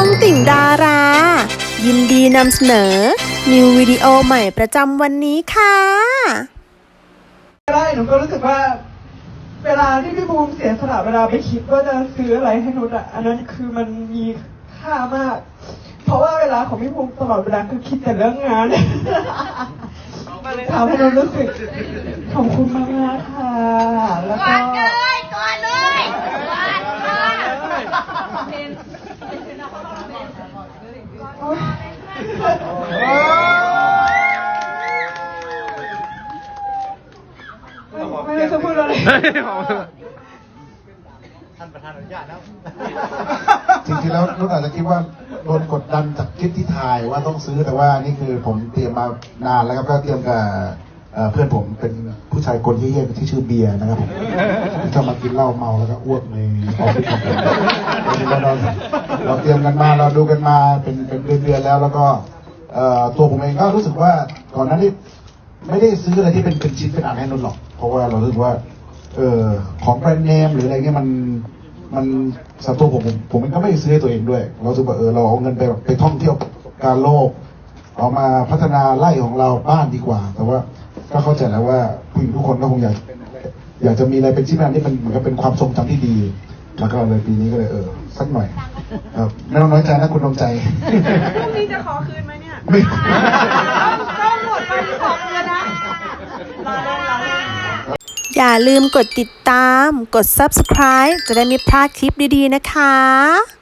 องติ่งดารา ยินดีนำเสนอ นิววิดีโอใหม่ประจำวันนี้ค่ะได้หนูก็รู้สึกว่า เวลาที่พี่บูมเสียสละเวลาไปคิดว่าจะซื้ออะไรให้นุชอะอันนั้นคือมันมีค่ามาก เพราะว่าเวลาของพี่บูมตลอดเวลาคือคิดแต่เรื่องงานมันเลยทำให้เรารู้สึกขอบคุณมากมากๆค่ะแล้วก่ก็อนเลยก่อนเลยก่อนค่ะโอ๊ย ไม่รู้จะพูดอะไรจริงๆแล้วนุ่นอาจจะคิดว่าโดนกดดันจากคลิปที่ถ่ายว่าต้องซื้อแต่ว่านี่คือผมเตรียมมานานแล้วครับก็เตรียมกับเอ่อเพื่อนผมเป็นผู้ชายคนเย่ๆที่ชื่อเบียร์นะครับผมที่ชอบมากินเหล้าเมาแล้วก็อ้วกในออฟฟิศของผม เราเตรียมกันมาเราดูกันมาเป็นเป็นเดือนๆแล้ว แล้วก็ตัวผมเองก็รู้สึกว่าก่อนหน้านี้ไม่ได้ซื้ออะไรที่เป็นเป็นชิ้นเป็นอันให้นุ่นหรอก เพราะว่าเรารู้สึกว่า เออของแบรนด์เนมหรืออะไรเงี้ยมันมันสำหรับตัวผมผมผมเองก็ไม่ได้ซื้อตัวเองด้วย เราสึกว่าเออเราเอาเงินไปแบบไปท่องเที่ยวการโลกเอามาพัฒนาไร่ของเราบ้านดีกว่า แต่ว่าก็เข้าใจแล้วว่าผู้หญิงทุกคนก็คงอยากอยากจะมีอะไรเป็นชิ้นเป็นอันที่มันเหมือนกับเป็นความทรงจำที่ดี แล้วก็เลยปีนี้ก็เลยเออสักหน่อย ครับไม่ต้องน้อยใจนะคุณดวงใจ พรุ่งนี้จะขอคืนไหมเนี่ยไม่ต้องหมดไปสองเดือนนะรอเล่นรอเล่น อย่าลืมกดติดตาม กด subscribe จะได้ไม่พลาดคลิปดีๆนะคะ